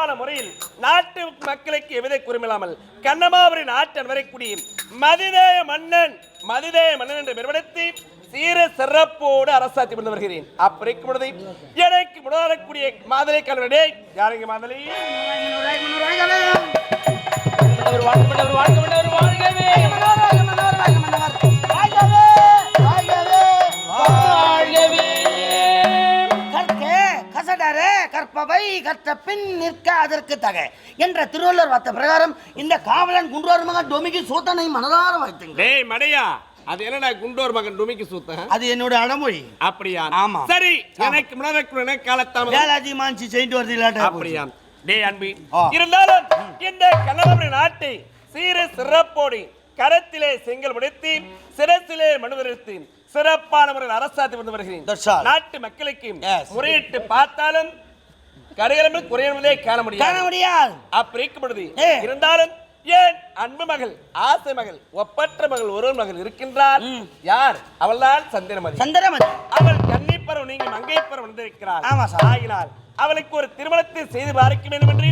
சிறப்பான முறையில் நாட்டு மக்களுக்கு எவ்வித குறுமில்லாமல் கண்ணமாபுரி நாட்டன் வரைக்கூடிய மதிதேய மன்னன் மதிதேய மன்னன் என்று பெருமடுத்தி சீர சிறப்போடு அரசாட்சி பண்ணி வருகிறேன். அப்படிக்கும் பொழுது எனக்கு முன்னாடக்கூடிய மாதலை கல்வனே யாருங்க மாதலை? மன்னவர் வாழ்க மன்னவர் வாழ்க கற்பவை கற்ற பின் நிற்க அதற்கு தக என்ற திருவள்ளுவர் வார்த்தை பிரகாரம் இந்த காவலன் குன்றோர் மகன் டொமிக்கு சூத்தனை மனதார வைத்துங்க டேய் மடையா அது என்னடா குண்டோர் மகன் டுமிக்கு சூத்தன் அது என்னோட அடமொழி அப்படியா ஆமா. சரி எனக்கு முன்னாடி காலத்தாமதம் வேலாஜி மாஞ்சி செயின்ட் வருது இல்லாட்ட அப்படியா டேய் அன்பி. இருந்தாலும் இந்த கண்ணபுரி நாட்டை சீர சிறப்போடு கரத்திலே செங்கல் முடித்து சிரசிலே மனுவரித்து சிறப்பான முறையில் அரசாட்சி வந்து வருகிறேன். நாட்டு மக்களுக்கு. முறையிட்டு பார்த்தாலும் கடைகளும் குறையவதே காண காண முடியாது. முடியாது அப்படி. இருந்தாலும் ஏன் அன்பு மகள் ஆசை மகள் ஒப்பற்ற மகள் ஒரு மகள் இருக்கின்றாள் யார்? அவள்தான் சந்திரமதி. சந்திரமதி. அவள் கன்னிப்பரம் நீங்க மங்கைப்பரம் வந்திருக்கிறார் ஆமா சார். ஆகினால் அவளுக்கு ஒரு திருமணத்தை செய்து பார்க்க வேண்டும் என்று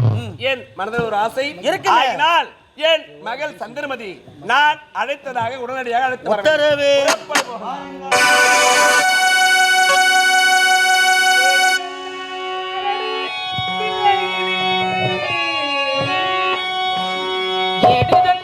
என் மனதில் ஒரு ஆசை? இருக்குங்க. ஆகினால் என் மகள் சந்திரமதி? நான் அழைத்ததாக உடனடியாக அழைத்து வர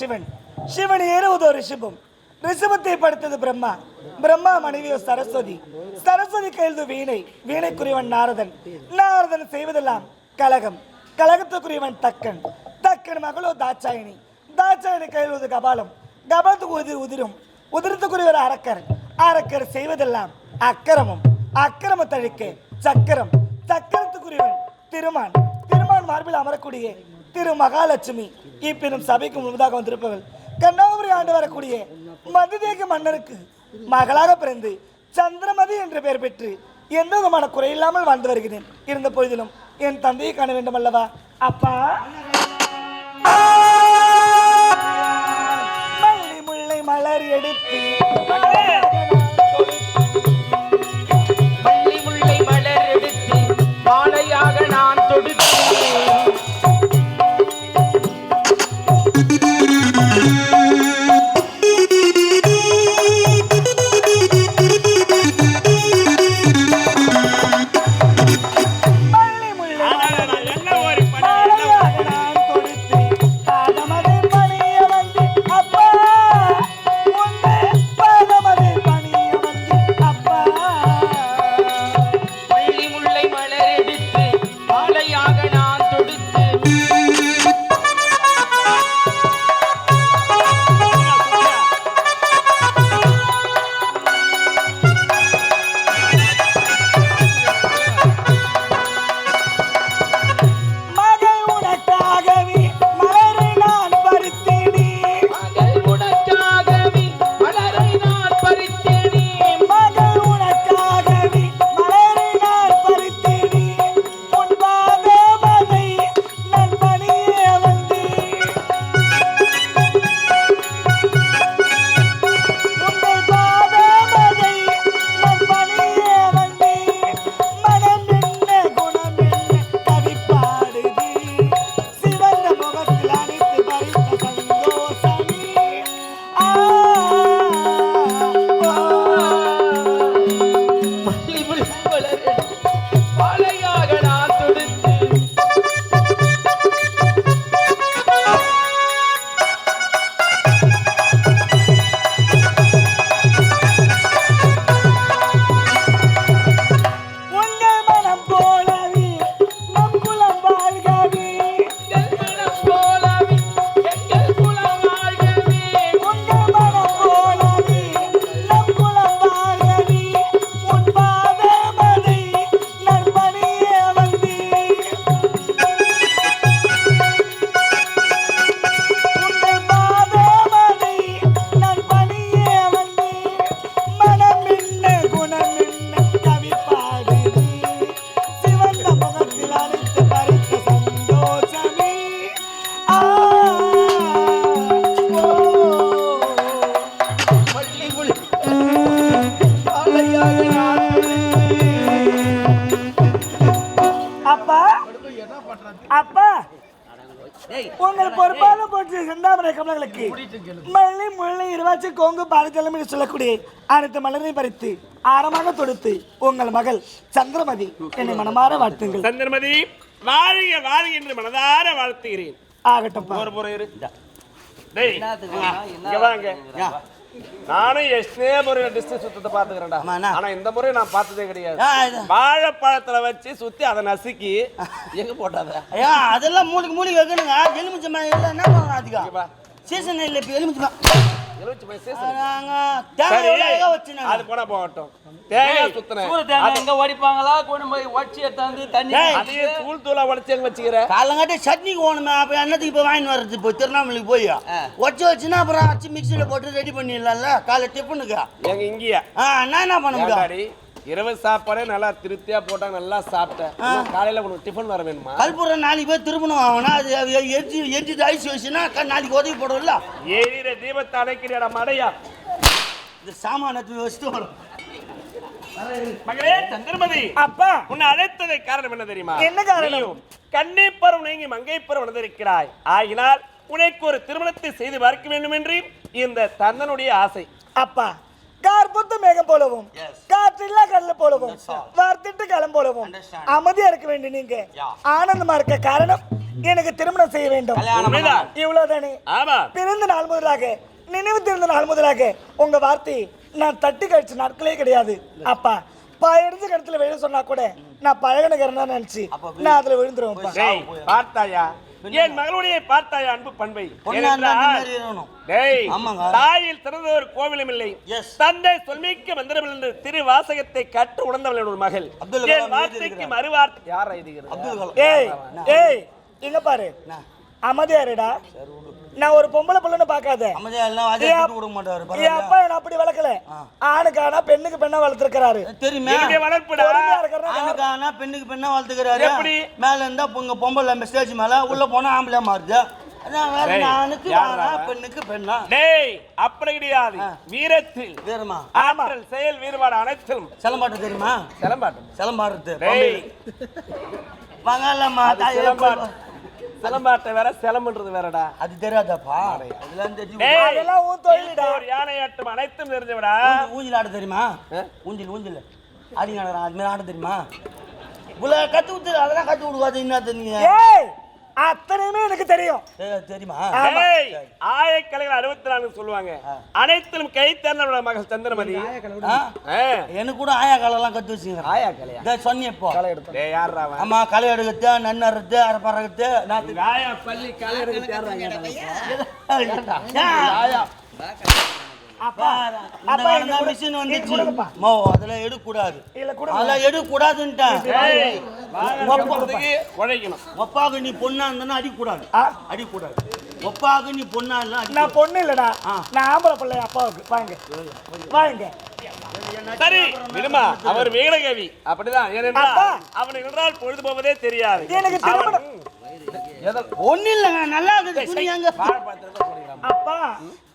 சிவன். சிவன் ஏறுவது ஒரு ரிஷபம் ரிஷபத்தை படுத்தது பிரம்மா. பிரம்மா மனைவியோ சரஸ்வதி. சரஸ்வதி கையெழுது வீணை. வீணைக்குரியவன் நாரதன். நாரதன் செய்வதெல்லாம் கழகம் கழகத்துக்குரியவன் தக்கன். தக்கன் மகளோ தாட்சாயணி. தாட்சாயணி கையெழுவது கபாலம். கபாலத்துக்கு உதிர் உதிரும். உதிரத்துக்குரியவர் அரக்கர். அரக்கர் செய்வதெல்லாம் அக்கிரமம். அக்கிரம தழிக்க சக்கரம். சக்கரத்துக்குரியவன் திருமான். திருமான் மார்பில் அமரக்கூடிய திரு மகாலட்சுமி. இப்பெரும் சபைக்கு முன்பதாக வந்திருப்பவள் கன்னியாகுமரி ஆண்டு வரக்கூடிய மதுதேக மன்னருக்கு மகளாக பிறந்து சந்திரமதி என்று பெயர் பெற்று எந்த விதமான குறையில்லாமல் வாழ்ந்து வருகிறேன். இருந்த பொழுதிலும் என் தந்தையை காண வேண்டும் அல்லவா அப்பா! மல்லி முல்லை மலர் எடுத்து உங்கள் பொறுப்பாக போட்டு செந்தாமரை கமலங்களுக்கு மல்லி முல்லை இருவாச்சி கோங்கு பாரஜலம் என்று சொல்லக்கூடிய அனைத்து மலரையும் பறித்து ஆரமாக தொடுத்து உங்கள் மகள் சந்திரமதி என்னை மனமாற வாழ்த்துங்கள். சந்திரமதி வாழ்க வாழ்க என்று மனதார வாழ்த்துகிறேன். ஆகட்டும் ஒரு முறை இரு. டேய் இங்க வாங்க. நானும் எஸ்னே முறை டிஸ்ட்ரிக்ட் சுத்தத்தை பாத்துக்கிறேன்டா ஆமாண்ணா. ஆனா இந்த முறை நான் பார்த்ததே கிடையாது. வாழைப்பழத்துல வச்சு சுத்தி அதை நசுக்கி எங்க போட்டாத ஐயா அதெல்லாம் மூலிகை மூலிகை வைக்கணுங்க எலுமிச்சை மரம் இல்லை என்ன பண்ணணும் அதுக்கு. சீசன் இல்லை இப்போ எலுமிச்சை அது போனா போகட்டும். தேங்காய் தேங்காய் எங்க உடைப்பாங்களா கொண்டு போய் உடச்சி எடுத்தாந்து தண்ணி. அதையே தூள் தூளா உடச்சு எங்க வச்சுக்கிற? காலங்காட்டி சட்னிக்கு போகணுமே. அப்போ என்னத்துக்கு இப்போ வாங்கிட்டு வர்றது? இப்போ போய்? வச்சு வச்சுன்னா அப்புறம் அரைச்சி மிக்சியில் போட்டு ரெடி பண்ணிடலாம்ல? காலை டிஃபனுக்கு எங்க இங்கேயா? நான் என்ன பண்ண முடியும்? இரவு சாப்பாடே நல்லா திருப்தியா போட்டா நல்லா சாப்பிட்டேன். காலையில உனக்கு டிஃபன் வர வேணுமா? கல்புரம் நாளைக்கு போய் திரும்பணும் ஆகணும். அது எரிஞ்சு எரிஞ்சு ஐஸ் வச்சுன்னா நாளைக்கு உதவி போடும்ல எரியிற தீபத்தை அடைக்கிறியாடா மடையா? இந்த சாமானத்தை வச்சுட்டு வரும் மகளே சந்திரமதி அப்பா. உன்னை அழைத்ததை காரணம் என்ன தெரியுமா? என்ன காரணம்? நீயும் கன்னிப்பருவம் நீங்கி மங்கைப்பருவம் வந்திருக்கிறாய் ஆகினால் உனக்கு ஒரு திருமணத்தை செய்து பார்க்க வேண்டும் என்று இந்த தந்தனுடைய ஆசை. அப்பா. கார்புத்த மேகம் போலவும் காற்றில்லா கடல் போலவும் வார்த்திட்டு களம் போலவும். அமைதியா இருக்க வேண்டும் நீங்க ஆனந்தமா இருக்க காரணம் எனக்கு திருமணம் செய்ய வேண்டும். இவ்வளவுதானே ஆமா பிறந்த நாள் முதலாக நினைவு தெரிந்த நாள் முதலாக உங்க வார்த்தை நான் தட்டி கழிச்ச நாட்களே கிடையாது அப்பா பயடிஞ்ச கடத்துல விழ சொன்னா கூட நான் பழகனகரன் தான் நினைச்சு நான் அதுல விழுந்துருவேன்ப்பா டேய் பார்த்தாயா என் மகளுடைய பார்த்தாயா அன்பு பண்பை. தாயில் சிறந்த ஒரு கோவிலும் இல்லை. தந்தை சொல்மிக்க மந்திரம் என்று திரு வாசகத்தை கற்று உணர்ந்தவள் ஒரு மகள். என் வார்த்தைக்கு. மறுவார்த்தை? யார் எழுதுகிறது ஏய் ஏய் இங்க பாரு. அமைதியா இருடா. நான் ஒரு பொம்பளை பிள்ளைன்னு பார்க்காத. அமைதியா எல்லாம் வாஜா என்? அப்பா என்ன அப்படி வளர்க்கல. ஆணுக்கு ஆனா பெண்ணுக்கு பெண்ணா வளர்த்திருக்கிறாரு. தெரியுமே. இருக்கிறனா ஆணுக்கு ஆனா பெண்ணுக்கு பெண்ணா வளர்த்துக்கிறாரு. எப்படி? மேல இருந்தா உங்க பொம்பளை ஸ்டேஜ் மேல உள்ள போனா ஆம்பளை மாறுது. அப்படி கிடையாது. வீரத்தில் வேறுமா ஆற்றல் செயல் வீறுபாடு அனைத்திலும் சிலம்பாட்டு தெரியுமா? சிலம்பாட்டம் சிலம்பாடுறது. டேய். சிலம்பாட்டம் வேற சிலம்புன்றது வேறடா. அது தெரியாதாப்பா. அதெல்லாம் தெரிஞ்சு அதெல்லாம் உன் தொழிலுடா ஒரு யானையாட்டம் அனைத்தும் தெரிஞ்சவிடா. ஊஞ்சல். ஊஞ்சல் ஆட தெரியுமா? ஊஞ்சல் ஊஞ்சல். அடி நடக்கிறான் அது மாதிரி ஆட தெரியுமா? இவ்வளோ கற்று விட்டு அதெல்லாம் கற்று விடுவாது என்ன தெரியுங்க அத்தனையுமே எனக்கு தெரியும். தெரியுமா? ஆயக்கலைகள் அறுபத்தி நான்கு சொல்லுவாங்க அனைத்திலும் கை தேர்ந்தவளோட மகள் சந்திரமதி. எனக்கு கூட ஆயா காலெல்லாம் கற்று வச்சுங்க ஆயா கலையா இதை சொன்னி இப்போ. டேய் யார்றா அவன்? ஆமா களை எடுக்கிறது நன்னறது அரப்பறகுது நான் ஆயா பள்ளி கலை எடுக்க மிஷின் வந்துச்சு. மோ டேய் வாங்க உழைக்கணும். ஒப்பாக நீ பொண்ணா இருந்தா அடிக்கக்கூடாது ஆ? அடிக்கக்கூடாது ஒப்பாக நீ பொண்ணா நான் பொண்ணு இல்லடா. நான் ஆம்பளை பிள்ளை அப்பாவுக்கு. வாங்க. வாங்க. சரி விடுமா. அவர் வீரகவி. அப்படிதான். ஏனென்றால் நின்றால் பொழுது போவதே தெரியாது. எனக்கு ஒண்ணு இல்லைங்க நல்லா இருக்குது. அப்பா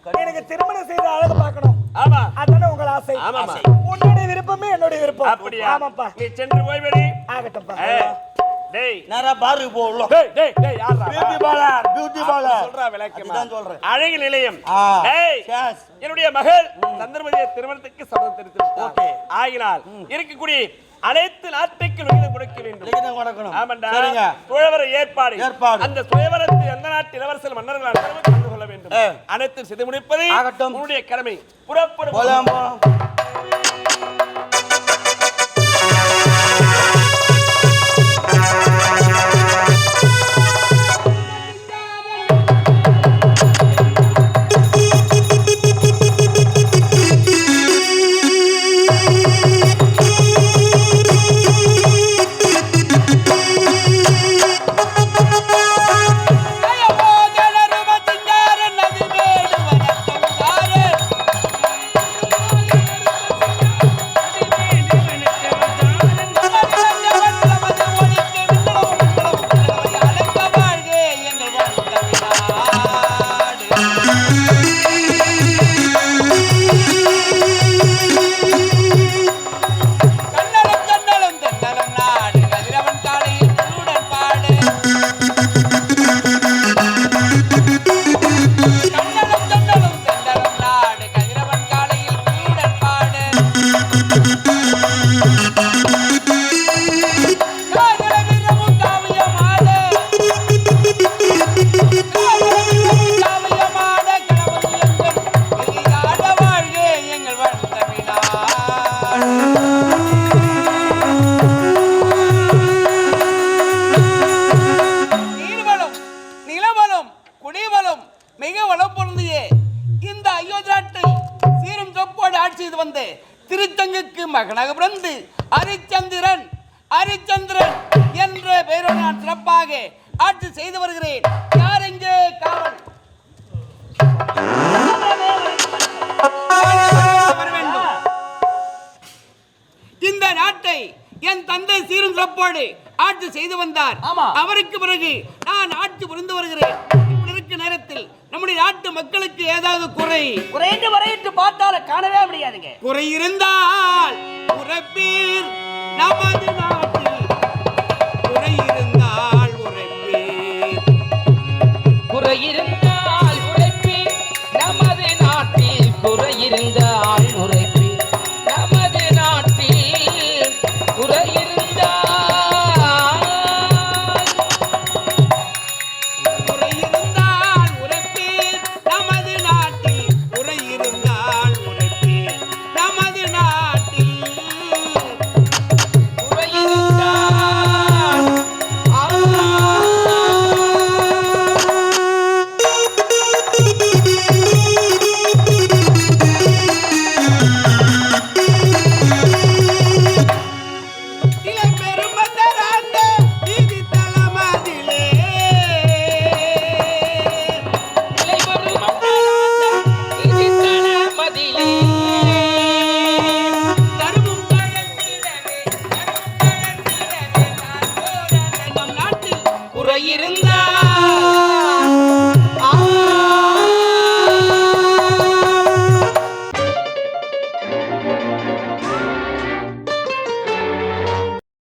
எனக்கு திருமணம் செய்து அழகு பார்க்கணும். ஆமா. அதானே உங்கள் ஆசை? ஆமாமா. உன்னுடைய விருப்பமே என்னுடைய விருப்பம். அப்படியா? ஆமாப்பா. நீ சென்று போய்விடி ஆகட்டும்ப்பா. டேய். நேரா பாருக்கு போ உள்ள டேய் டேய் டேய் யாரா பியூட்டி பார்லர் பியூட்டி பார்லர். சொல்றா விளக்கமா? அதுதான் சொல்றேன். அழகு நிலையம். டேய். என்னுடைய மகள் சந்திரமதியை திருமணத்துக்கு சபதம் தெரிவித்திருக்கிறார். ஆகினால் இருக்கக்கூடிய அனைத்து நாட்டுக்கு விகிதம் கொடுக்க வேண்டும். லிகிதம் கொடுக்கணும். ஆமாண்டா. சரிங்க. சுயவர ஏற்பாடு. ஏற்பாடு. அந்த சுயவரத்தை எந்த நாட்டு இளவரசர் மன்னர்கள் வேண்டும் ஏ. அனைத்தும் செய்து முடிப்பது. உன்னுடைய கடமை புறப்படும் என் தந்தை சீரும் சிறப்போடு ஆட்சி செய்து வந்தார். அவருக்கு பிறகு நான் ஆட்சி புரிந்து வருகிறேன். இருக்க நேரத்தில் நம்முடைய நாட்டு மக்களுக்கு ஏதாவது குறை? குறைந்து வரையிட்டு பார்த்தால காணவே முடியாதுங்க. குறை இருந்தால் உரைப்பீர் நமது நாட்டில். குறை இருந்தால் உரைப்பீர். குறையிருந்தால் உழைப்பி நமது நாட்டில். குறையிருந்தால்